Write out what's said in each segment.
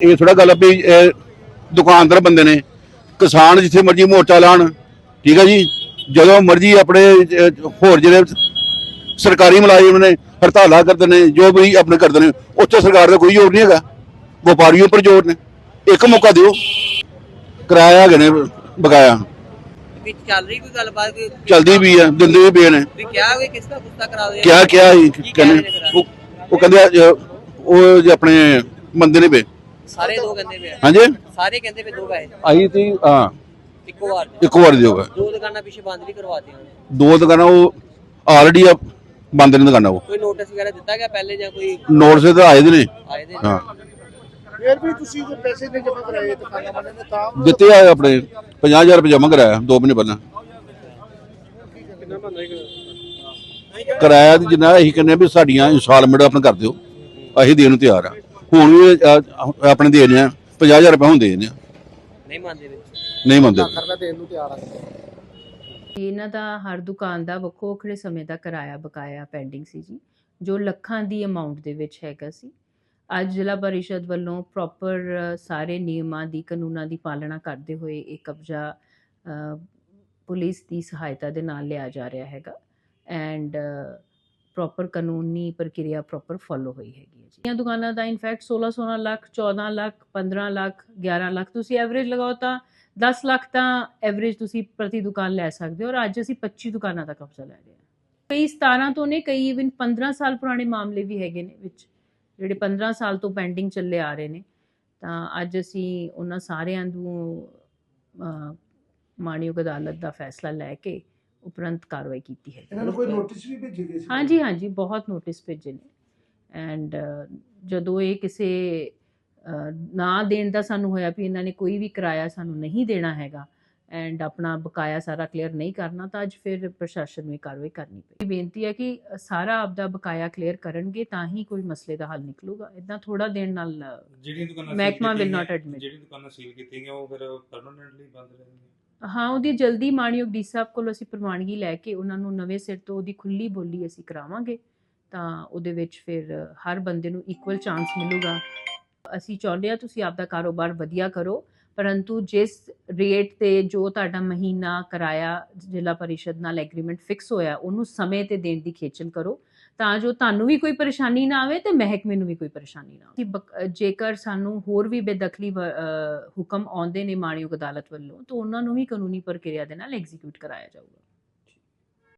ਇਹ ਥੋੜਾ ਗੱਲ ਵੀ ਇਹ ਦੁਕਾਨਦਾਰ ਬੰਦੇ ਨੇ ਕਿਸਾਨ ਜਿੱਥੇ ਮਰਜ਼ੀ ਮੋਰਚਾ ਲਾਣ ਠੀਕ ਹੈ ਜੀ? ਜਦੋਂ ਮਰਜ਼ੀ ਆਪਣੇ ਹੋਰ ਜਿਹੜੇ ਸਰਕਾਰੀ ਮੁਲਾਜ਼ਮ ਨੇ ਹੜਤਾਲਾਂ ਕਰਦੇ ਨੇ ਜੋ ਵੀ ਆਪਣੇ ਕਰਦੇ ਨੇ ਉੱਥੇ ਸਰਕਾਰ ਦਾ ਕੋਈ ਜ਼ੋਰ ਨਹੀਂ ਹੈਗਾ। ਵਪਾਰੀਆਂ ਉੱਪਰ ਜ਼ੋਰ ਨੇ। ਇੱਕ ਮੌਕਾ ਦਿਓ। ਕਿਰਾਇਆ ਹੈਗੇ ਨੇ ਬਕਾਇਆ। ਵਿੱਚ ਚੱਲ ਰਹੀ ਕੋਈ ਗੱਲਬਾਤ? ਚਲਦੀ ਵੀ ਆ ਦਿੰਦੇ ਵੀ ਪਏ ਨੇ। ਵੀ ਕਿਹਾ ਹੋਵੇ ਕਿਸ ਦਾ ਗੁੱਸਾ ਕਰਾ ਦੇ ਕਿਹਾ ਕਹਿ ਕਹਿੰਦੇ? ਉਹ ਉਹ ਕਹਿੰਦੇ ਉਹ ਆਪਣੇ ਮੰਦੇ ਨੇ ਪਏ ਸਾਰੇ ਦੋ ਕਹਿੰਦੇ ਪਏ ਆ। ਹਾਂਜੀ? ਸਾਰੇ ਕਹਿੰਦੇ ਪਏ ਦੋ ਪੈਸੇ। ਆਈ ਤੀ ਹਾਂ। ਇੱਕੋ ਵਾਰ 'ਚ। ਇੱਕ ਵਾਰ ਦਿਓਗਾ ਦੋ ਦੁਕਾਨਾਂ ਪਿੱਛੇ ਬੰਦ ਵੀ ਕਰਵਾਤੀਆਂ ਉਹਨੇ। ਦੋ ਦੁਕਾਨਾਂ ਉਹ ਆਲਰੇਡੀ ਆ ਬੰਦ ਨੇ ਦੁਕਾਨਾਂ ਉਹ। ਕੋਈ ਨੋਟਿਸ ਵਗੈਰਾ ਦਿੱਤਾ ਗਿਆ ਪਹਿਲੇ ਜਾਂ ਕੋਈ ਨੋਟਿਸ ਤੇ ਆਏ ਦੇ ਨੇ। ਆਏ ਦੇ ਹਾਂ। ਫਿਰ ਵੀ ਤੁਸੀਂ ਜੇ ਪੈਸੇ ਨਹੀਂ ਜਮ੍ਹਾਂ ਕਰਾਏ ਦੁਕਾਨਾਂ ਵਾਲਿਆਂ ਨੇ ਤਾਂ ਦਿੱਤੇ ਆ ਆਪਣੇ 50000 ਰੁਪਏ ਜਮ੍ਹਾਂ ਕਰਾਇਆ ਦੋ ਮਹੀਨੇ ਪਹਿਲਾਂ। ਕਿਰਾਇਆ ਦੀ ਜਿੰਨਾ ਅਸੀਂ ਕਹਿੰਦੇ ਆ ਵੀ ਸਾਡੀਆਂ ਇੰਸਟਾਲਮੈਂਟ ਆਪਣਾ ਕਰ ਦਿਓ। ਅਸੀਂ ਦੇਣ ਨੂੰ ਤਿਆਰ ਆ। ਹੁਣ ਵੀ ਅ, ਆਪਣੇ ਦੇ ਰਹੇ ਆ 50000 ਰੁਪਏ ਹੁਣ ਦੇ ਰਹੇ ਆ। ਨਹੀਂ ਮੰਨਦੇ ਵਿੱਚ ਨਹੀਂ ਮੰਨਦੇ। ਕਰਨਾ ਦੇਣ ਨੂੰ ਤਿਆਰ ਆ। ਇਹਨਾਂ ਦਾ ਹਰ ਦੁਕਾਨ ਦਾ ਵੱਖੋ ਵੱਖਰੇ ਸਮੇਂ ਦਾ ਕਿਰਾਇਆ ਬਕਾਇਆ ਪੈਂਡਿੰਗ ਸੀ ਜੀ ਜੋ ਲੱਖਾਂ ਦੀ ਅਮਾਉਂਟ ਦੇ ਵਿੱਚ ਹੈਗਾ ਸੀ। ਅੱਜ ਜ਼ਿਲ੍ਹਾ ਪਰਿਸ਼ਦ ਵੱਲੋਂ ਪ੍ਰੋਪਰ ਸਾਰੇ ਨਿਯਮਾਂ ਦੀ ਕਾਨੂੰਨਾਂ ਦੀ ਪਾਲਣਾ ਕਰਦੇ ਹੋਏ ਇਹ ਕਬਜ਼ਾ ਅ, ਪੁਲਿਸ ਦੀ ਸਹਾਇਤਾ ਦੇ ਨਾਲ ਲਿਆ ਜਾ ਰਿਹਾ ਹੈਗਾ। ਐਂਡ ਪ੍ਰੋਪਰ ਕਾਨੂੰਨੀ ਪ੍ਰਕਿਰਿਆ ਪ੍ਰੋਪਰ ਫੋਲੋ ਹੋਈ ਹੈਗੀ ਹੈ ਜੀ। ਇਹ ਦੁਕਾਨਾਂ ਦਾ ਇਨਫੈਕਟ 16 16 ਲੱਖ 14 ਲੱਖ 15 ਲੱਖ 11 ਲੱਖ ਤੁਸੀਂ ਐਵਰੇਜ ਲਗਾਓ ਤਾਂ 10 ਲੱਖ ਤਾਂ ਐਵਰੇਜ ਤੁਸੀਂ ਪ੍ਰਤੀ ਦੁਕਾਨ ਲੈ ਸਕਦੇ ਹੋ ਔਰ ਅੱਜ ਅਸੀਂ 25 ਦੁਕਾਨਾਂ ਦਾ ਕਬਜ਼ਾ ਲੈ ਰਹੇ ਹਾਂ। ਕਈ 17 ਤੋਂ ਨੇ, ਕਈ ਇਵਨ 15 ਸਾਲ ਪੁਰਾਣੇ ਮਾਮਲੇ ਵੀ ਹੈਗੇ ਨੇ ਵਿੱਚ, ਜਿਹੜੇ 15 ਸਾਲ ਤੋਂ ਪੈਂਡਿੰਗ ਚੱਲੇ ਆ ਰਹੇ ਨੇ। ਤਾਂ ਅੱਜ ਅਸੀਂ ਉਹਨਾਂ ਸਾਰਿਆਂ ਨੂੰ ਮਾਣਯੋਗ ਅਦਾਲਤ ਦਾ ਫੈਸਲਾ ਲੈ ਕੇ ਉਪਰੰਤ ਕਾਰਵਾਈ ਕੀਤੀ ਹੈ ਇਹਨਾਂ ਨੂੰ ਕੋਈ ਨੋਟਿਸ ਵੀ ਭੇਜੇ ਗਏ ਸੀ? ਹਾਂਜੀ ਹਾਂਜੀ ਬਹੁਤ ਨੋਟਿਸ ਭੇਜੇ ਨੇ। ਐਂਡ ਜਦੋਂ ਇਹ ਕਿਸੇ ਨਾ ਦੇਣ ਦਾ ਸਾਨੂੰ ਹੋਇਆ ਵੀ ਇਹਨਾਂ ਨੇ ਕੋਈ ਵੀ ਕਿਰਾਇਆ ਸਾਨੂੰ ਨਹੀਂ ਦੇਣਾ ਹੈਗਾ ਐਂਡ ਆਪਣਾ ਬਕਾਇਆ ਸਾਰਾ ਕਲੀਅਰ ਨਹੀਂ ਕਰਨਾ ਤਾਂ ਅੱਜ ਫਿਰ ਪ੍ਰਸ਼ਾਸਨ ਨੂੰ ਕਾਰਵਾਈ ਕਰਨੀ ਪਈ। ਬੇਨਤੀ ਹੈ ਕਿ ਸਾਰਾ ਆਪਦਾ ਬਕਾਇਆ ਕਲੀਅਰ ਕਰਨਗੇ ਤਾਂ ਹੀ ਕੋਈ ਮਸਲੇ ਦਾ ਹੱਲ ਨਿਕਲੂਗਾ। ਇਦਾਂ ਥੋੜਾ ਦੇਣ ਨਾਲ ਅਹ, ਜਿਹੜੀਆਂ ਦੁਕਾਨਾਂ ਮਹਿਕਮਾ ਸੀਲ ਕੀਤੀਆਂ ਉਹ ਫਿਰ ਪਰਮਨੈਂਟਲੀ ਬੰਦ ਰਹਿਣਗੀਆਂ ਹਾਂ, ਉਹਦੀ ਜਲਦੀ ਮਾਣਯੋਗ ਡੀ ਸਾਹਿਬ ਕੋਲੋਂ ਅਸੀਂ ਪ੍ਰਵਾਨਗੀ ਲੈ ਕੇ ਉਹਨਾਂ ਨੂੰ ਨਵੇਂ ਸਿਰ ਤੋਂ ਉਹਦੀ ਖੁੱਲੀ ਬੋਲੀ ਅਸੀਂ ਕਰਾਵਾਂਗੇ, ਤਾਂ ਉਹਦੇ ਵਿੱਚ ਫਿਰ ਹਰ ਬੰਦੇ ਨੂੰ ਇਕੁਅਲ ਚਾਂਸ ਮਿਲੂਗਾ। ਅਸੀਂ ਚਾਹੁੰਦੇ ਆ ਤੁਸੀਂ ਆਪਦਾ ਕਾਰੋਬਾਰ ਵਧੀਆ ਕਰੋ, ਪਰੰਤੂ ਜਿਸ ਰੇਟ ਤੇ ਜੋ ਤੁਹਾਡਾ ਮਹੀਨਾ ਕਿਰਾਇਆ ਜ਼ਿਲ੍ਹਾ ਪਰਿਸ਼ਦ ਨਾਲ ਐਗਰੀਮੈਂਟ ਫਿਕਸ ਹੋਇਆ, ਉਹਨੂੰ ਸਮੇਂ ਤੇ ਦੇਣ ਦੀ ਖੇਚਲ ਕਰੋ। ਤਾਂ ਜੋ ਤੁਹਾਨੂੰ ਵੀ ਕੋਈ ਪਰੇਸ਼ਾਨੀ ਨਾ ਆਵੇ ਤੇ ਮਹਿਕਮੇ ਨੂੰ ਵੀ ਕੋਈ ਪਰੇਸ਼ਾਨੀ ਨਾ ਆਵੇ। ਜੇਕਰ ਸਾਨੂੰ ਹੋਰ ਵੀ ਬੇਦਖਲੀ ਹੁਕਮ ਆਉਂਦੇ ਨੇ ਮਾਣਯੋਗ ਅਦਾਲਤ ਵੱਲੋਂ, ਤਾਂ ਉਹਨਾਂ ਨੂੰ ਵੀ ਕਾਨੂੰਨੀ ਪ੍ਰਕਿਰਿਆ ਦੇ ਨਾਲ ਐਗਜ਼ੀਕਿਊਟ ਕਰਾਇਆ ਜਾਊਗਾ।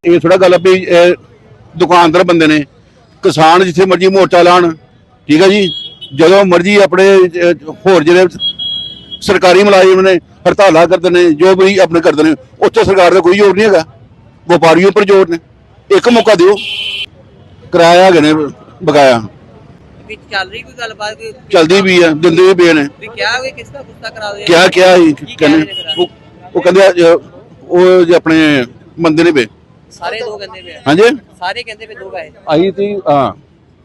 ਇਹ ਥੋੜਾ ਗੱਲ ਵੀ ਦੁਕਾਨਦਾਰ ਬੰਦੇ ਨੇ, ਕਿਸਾਨ ਜਿੱਥੇ ਮਰਜ਼ੀ ਮੋਰਚਾ ਲਾਣ, ਠੀਕ ਹੈ ਜੀ? ਜਦੋਂ ਮਰਜ਼ੀ ਆਪਣੇ ਹੋਰ ਜਿਹੜੇ ਸਰਕਾਰੀ ਮੁਲਾਜ਼ਮ ਨੇ, ਹੜਤਾਲਾਂ ਕਰਦੇ ਨੇ, ਜੋ ਵੀ ਆਪਣੇ ਕਰਦੇ ਨੇ, ਉੱਥੇ ਸਰਕਾਰ ਦਾ ਕੋਈ ਜ਼ੋਰ ਨਹੀਂ ਹੈਗਾ। ਵਪਾਰੀਆਂ ਉੱਪਰ ਜ਼ੋਰ ਨੇ। ਇੱਕ ਮੌਕਾ ਦਿਓ। ਕਿਰਾਇਆ ਹੈਗੇ ਨੇ ਬਕਾਇਆ। ਵਿੱਚ ਚੱਲ ਰਹੀ ਕੋਈ ਗੱਲਬਾਤ ਕੋਈ ਚਲਦੀ ਵੀ ਆ ਦਿੰਦੇ ਵੀ ਪਏ ਨੇ। ਵੀ ਕਿਹਾ ਕਿਸ ਦਾ ਗੁੱਸਾ ਕਰਾ ਦੇ ਕਿਹਾ ਸੀ ਕੀ ਕਹਿ ਰਹੇ ਨੇ ਕਹਿੰਦੇ? ਉਹ ਉਹ ਕਹਿੰਦੇ ਅੱਜ ਉਹ ਜੇ ਆਪਣੇ ਮੰਦੇ ਨੇ ਪਏ। ਸਾਰੇ ਦੋ ਕਹਿੰਦੇ ਪਏ ਆ। ਹਾਂਜੀ? ਸਾਰੇ ਕਹਿੰਦੇ ਪਏ ਦੋ ਪੈਸੇ। ਆਈ ਤੀ ਹਾਂ।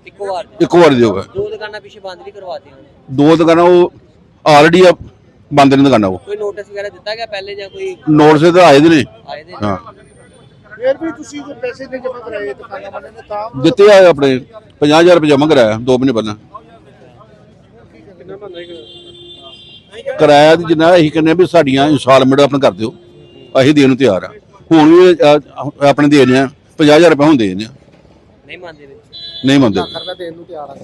ਇੱਕੋ ਵਾਰ। 'ਚ। ਇੱਕ ਵਾਰ ਦਿਓਗਾ ਦੋ ਦੁਕਾਨਾਂ ਪਿੱਛੇ ਬੰਦ ਵੀ ਕਰਵਾਤੀਆਂ ਉਹਨੇ। ਦੋ ਦੁਕਾਨਾਂ ਉਹ ਆਲਰੇਡੀ ਬੰਦ ਨੇ ਦੁਕਾਨਾਂ ਉਹ। ਕੋਈ ਨੋਟਿਸ ਵਗੈਰਾ ਦਿੱਤਾ ਗਿਆ ਪਹਿਲੇ ਜਾਂ ਕੋਈ? ਨੋਟਿਸ ਤੇ ਆਏ ਦੇ ਨੇ। ਆਏ ਦੇ ਹਾਂ। ਫਿਰ ਵੀ ਤੁਸੀਂ ਜੇ ਪੈਸੇ ਨਹੀਂ ਜਮ੍ਹਾਂ ਕਰਾਏ ਦੁਕਾਨਾਂ ਵਾਲਿਆਂ ਨੇ ਤਾਂ ਦਿੱਤੇ ਆ ਆਪਣੇ 50000 ਰੁਪਏ ਜਮ੍ਹਾਂ ਕਰਾਇਆ ਦੋ ਮਹੀਨੇ ਪਹਿਲਾਂ। ਕਿਰਾਇਆ ਦੀ ਜਿੰਨਾ ਅਸੀਂ ਕਹਿੰਦੇ ਆ ਵੀ ਸਾਡੀਆਂ ਇੰਸਟਾਲਮੈਂਟ ਆਪਣਾ ਕਰ ਦਿਓ ਅਸੀਂ ਦੇਣ ਨੂੰ ਤਿਆਰ ਆ। ਹੁਣ ਵੀ ਅ, ਆਪਣੇ ਦੇ ਰਹੇ ਆ 50000 ਰੁਪਏ ਹੁਣ ਦੇ ਰਹੇ ਆ। ਨਹੀਂ ਮੰਨਦੇ ਵਿੱਚ। ਨਹੀਂ ਮੰਨਦੇ। ਕਰਨਾ ਦੇਣ ਨੂੰ ਤਿਆਰ ਆ।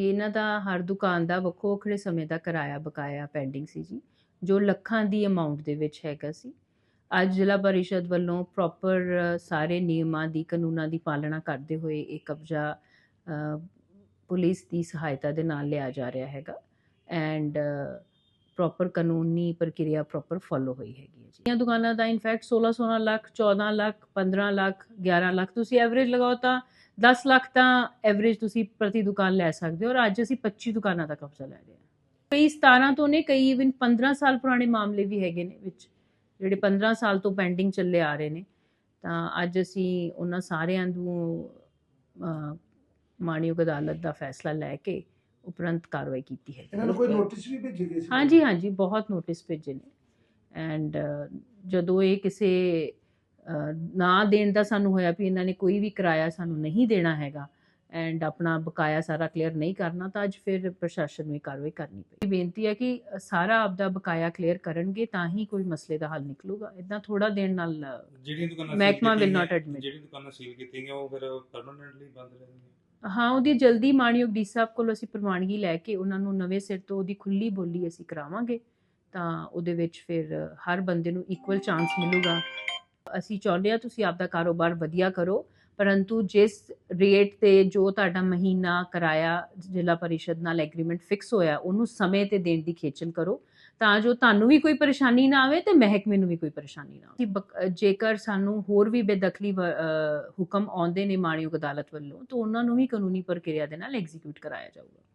ਇਹਨਾਂ ਦਾ ਹਰ ਦੁਕਾਨ ਦਾ ਵੱਖੋ ਵੱਖਰੇ ਸਮੇਂ ਦਾ ਕਿਰਾਇਆ ਬਕਾਇਆ ਪੈਂਡਿੰਗ ਸੀ ਜੀ ਜੋ ਲੱਖਾਂ ਦੀ ਅਮਾਉਂਟ ਦੇ ਵਿੱਚ ਹੈਗਾ ਸੀ। ਅੱਜ ਜ਼ਿਲ੍ਹਾ ਪਰਿਸ਼ਦ ਵੱਲੋਂ ਪ੍ਰੋਪਰ ਸਾਰੇ ਨਿਯਮਾਂ ਦੀ, ਕਾਨੂੰਨਾਂ ਦੀ ਪਾਲਣਾ ਕਰਦੇ ਹੋਏ ਇਹ ਕਬਜ਼ਾ ਪੁਲਿਸ ਦੀ ਸਹਾਇਤਾ ਦੇ ਨਾਲ ਲਿਆ ਜਾ ਰਿਹਾ ਹੈਗਾ ਐਂਡ ਪ੍ਰੋਪਰ ਕਾਨੂੰਨੀ ਪ੍ਰਕਿਰਿਆ ਪ੍ਰੋਪਰ ਫੋਲੋ ਹੋਈ ਹੈਗੀ ਹੈ ਜੀ। ਇਹ ਦੁਕਾਨਾਂ ਦਾ ਇਨਫੈਕਟ 16 16 ਲੱਖ 14 ਲੱਖ 15 ਲੱਖ 11 ਲੱਖ ਤੁਸੀਂ ਐਵਰੇਜ ਲਗਾਓ ਤਾਂ 10 ਲੱਖ ਤਾਂ ਐਵਰੇਜ ਤੁਸੀਂ ਪ੍ਰਤੀ ਦੁਕਾਨ ਲੈ ਸਕਦੇ ਹੋ ਔਰ ਅੱਜ ਅਸੀਂ 25 ਦੁਕਾਨਾਂ ਦਾ ਕਬਜ਼ਾ ਲੈ ਰਹੇ ਹਾਂ। ਕਈ 17 ਤੋਂ ਨੇ, ਕਈ ਇਵਨ 15 ਸਾਲ ਪੁਰਾਣੇ ਮਾਮਲੇ ਵੀ ਹੈਗੇ ਨੇ ਵਿੱਚ। ਜਿਹੜੇ 15 ਸਾਲ ਤੋਂ ਪੈਂਡਿੰਗ ਚੱਲੇ ਆ ਰਹੇ ਨੇ ਤਾਂ ਅੱਜ ਅਸੀਂ ਉਹਨਾਂ ਸਾਰਿਆਂ ਨੂੰ ਅਹ, ਮਾਣਯੋਗ ਅਦਾਲਤ ਦਾ ਫੈਸਲਾ ਲੈ ਕੇ ਉਪਰੰਤ ਕਾਰਵਾਈ ਕੀਤੀ ਹੈ। ਇਹਨਾਂ ਨੂੰ ਕੋਈ ਨੋਟਿਸ ਵੀ ਭੇਜੇ ਗਏ ਸੀ? ਹਾਂਜੀ ਹਾਂਜੀ ਬਹੁਤ ਨੋਟਿਸ ਭੇਜੇ ਨੇ। ਐਂਡ ਜਦੋਂ ਇਹ ਕਿਸੇ ਨਾ ਦੇਣ ਦਾ ਸਾਨੂੰ ਹੋਇਆ ਵੀ ਇਹਨਾਂ ਨੇ ਕੋਈ ਵੀ ਕਿਰਾਇਆ ਸਾਨੂੰ ਨਹੀਂ ਦੇਣਾ ਹੈਗਾ ਐਂਡ ਆਪਣਾ ਬਕਾਇਆ ਸਾਰਾ ਕਲੀਅਰ ਨਹੀਂ ਕਰਨਾ ਤਾਂ ਅੱਜ ਫਿਰ ਪ੍ਰਸ਼ਾਸਨ ਨੂੰ ਕਾਰਵਾਈ ਕਰਨੀ ਪਈ ਬੇਨਤੀ ਹੈ ਕਿ ਸਾਰਾ ਆਪਦਾ ਬਕਾਇਆ ਕਲੀਅਰ ਕਰਨਗੇ ਤਾਂ ਹੀ ਕੋਈ ਮਸਲੇ ਦਾ ਹੱਲ ਨਿਕਲੂਗਾ। ਇਦਾਂ ਥੋੜਾ ਦੇਣ ਨਾਲ ਅ, ਜਿਹੜੀਆਂ ਦੁਕਾਨਾਂ ਮਹਿਕਮਾ admit. ਜਿਹੜੀ ਦੁਕਾਨਾਂ ਸੀਲ ਕੀਤੀਆਂ ਗਈਆਂ ਉਹ ਫਿਰ ਪਰਮਨੈਂਟਲੀ ਬੰਦ ਰਹਿਣਗੀਆਂ ਹਾਂ ਉਹਦੀ ਜਲਦੀ ਮਾਣਯੋਗ ਡੀ ਸਾਹਿਬ ਕੋਲ ਅਸੀਂ ਪ੍ਰਵਾਨਗੀ ਲੈ ਕੇ ਉਹਨਾਂ ਨੂੰ ਨਵੇਂ ਸਿਰ ਤੋਂ ਉਹਦੀ ਖੁੱਲੀ ਬੋਲੀ ਅਸੀਂ ਕਰਾਵਾਂਗੇ ਤਾਂ ਉਹਦੇ ਵਿੱਚ ਫਿਰ ਹਰ ਬੰਦੇ ਨੂੰ ਇਕੁਅਲ ਚਾਂਸ ਮਿਲੂਗਾ। ਅਸੀਂ ਚਾਹੁੰਦੇ ਹਾਂ ਤੁਸੀਂ ਆਪਦਾ ਕਾਰੋਬਾਰ ਵਧੀਆ ਕਰੋ ਪਰੰਤੂ ਜਿਸ ਰੇਟ ਤੇ ਜੋ ਤੁਹਾਡਾ ਮਹੀਨਾ ਕਿਰਾਇਆ ਜ਼ਿਲ੍ਹਾ ਪਰਿਸ਼ਦ ਨਾਲ ਐਗਰੀਮੈਂਟ ਫਿਕਸ ਹੋਇਆ, ਉਹਨੂੰ ਸਮੇਂ ਤੇ ਦੇਣ ਦੀ ਖੇਚਲ ਕਰੋ, ਤਾਂ ਜੋ ਤੁਹਾਨੂੰ ਵੀ ਕੋਈ ਪਰੇਸ਼ਾਨੀ ਨਾ ਆਵੇ ਤੇ ਮਹਿਕਮੇ ਨੂੰ ਵੀ ਕੋਈ ਪਰੇਸ਼ਾਨੀ ਨਾ ਆਵੇ। ਬਕ- ਜੇਕਰ ਸਾਨੂੰ ਹੋਰ ਵੀ ਬੇਦਖਲੀ ਹੁਕਮ ਆਉਂਦੇ ਨੇ ਮਾਣਯੋਗ ਅਦਾਲਤ ਵੱਲੋਂ, ਤਾਂ ਉਹਨਾਂ ਨੂੰ ਵੀ ਕਾਨੂੰਨੀ ਪ੍ਰਕਿਰਿਆ ਦੇ ਨਾਲ ਐਗਜ਼ੀਕਿਊਟ ਕਰਾਇਆ ਜਾਊਗਾ।